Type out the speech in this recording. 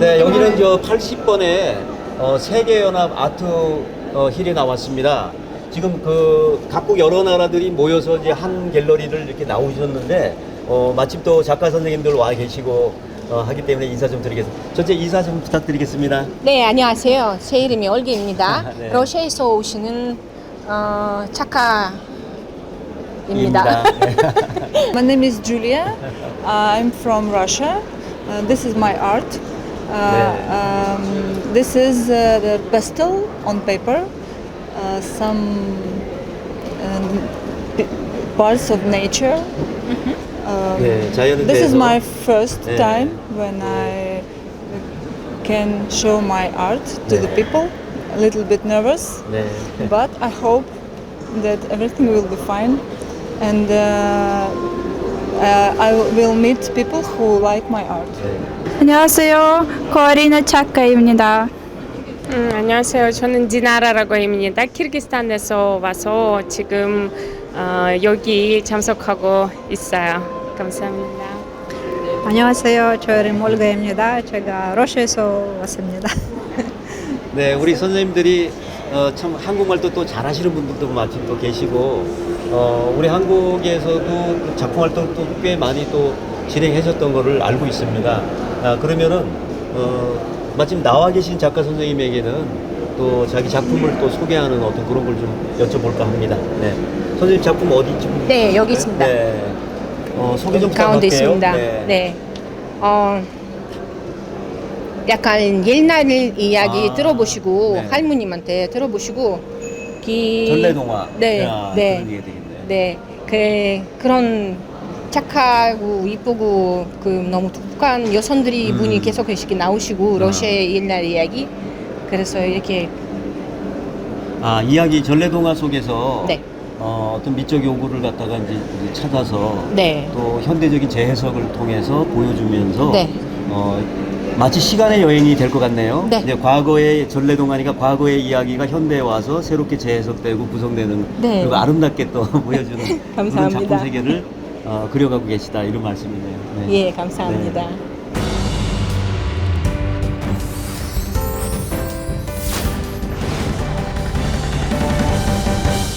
네, 여기는 저 80번에 어, 세계연합 아트 어, 힐이 나왔습니다. 지금 그 각국 여러 나라들이 모여서 이제 한 갤러리를 이렇게 나오셨는데 어, 마침 또 작가 선생님들 와 계시고 어, 하기 때문에 인사 좀 드리겠습니다. 전체 인사 좀 부탁드리겠습니다. 네, 안녕하세요. 제 이름이 올기입니다. 네. 러시아에서 오시는 어, 작가입니다. 입니다. 네. My name is Julia. I'm from Russia. Uh, this is my art. Uh, um, this is uh, the pastel on paper, uh, some um, parts of nature. Mm-hmm. Um, this is my first time when I can show my art to the people. A little bit nervous, but I hope that everything will be fine. And uh, uh, I will meet people who like my art. 네. 안녕하세요. 코아리나 작가입니다. 음, 안녕하세요. 저는 디나라라고 합니다. 키르기스탄에서 와서 지금 어, 여기 참석하고 있어요. 감사합니다. 안녕하세요. 저 이름 올가입니다. 제가 러시아에서 왔습니다. 네, 우리 선생님들이 어, 참 한국말도 또 잘하시는 분들도 마침 또 계시고 어, 우리 한국에서도 그 작품 활동 또꽤 많이 또 진행하셨던 거를 알고 있습니다. 아, 그러면은 어, 마침 나와 계신 작가 선생님에게는 또 자기 작품을 또 소개하는 어떤 그런 걸 좀 여쭤볼까 합니다. 네, 선생님 작품 어디 좀 네, 여기 있습니다. 네, 어, 소개 좀 부탁할게요. 있습니다. 네. 어, 약간 옛날 이야기 아, 들어보시고 네. 할머님한테 들어보시고 기 전래동화. 네, 야, 네. 그런 얘기 되겠네요. 네, 그 그런 착하고 이쁘고 그 너무 독한 여성들이 음. 분이 계속 계시게 나오시고 아. 러시아 의 옛날 이야기 그래서 이렇게 아 이야기 전래동화 속에서 네. 어, 어떤 미적 요구를 갖다가 이제 이제 찾아서 네. 또 현대적인 재해석을 통해서 보여주면서 네. 어, 마치 시간의 여행이 될 것 같네요. 네. 이제 과거의 전래동화니까 과거의 이야기가 현대에 와서 새롭게 재해석되고 구성되는 네. 그리고 아름답게 또 보여주는 그런 감사합니다. 작품 세계를 어, 그려가고 계시다 이런 말씀이네요. 네. 예, 감사합니다. 네.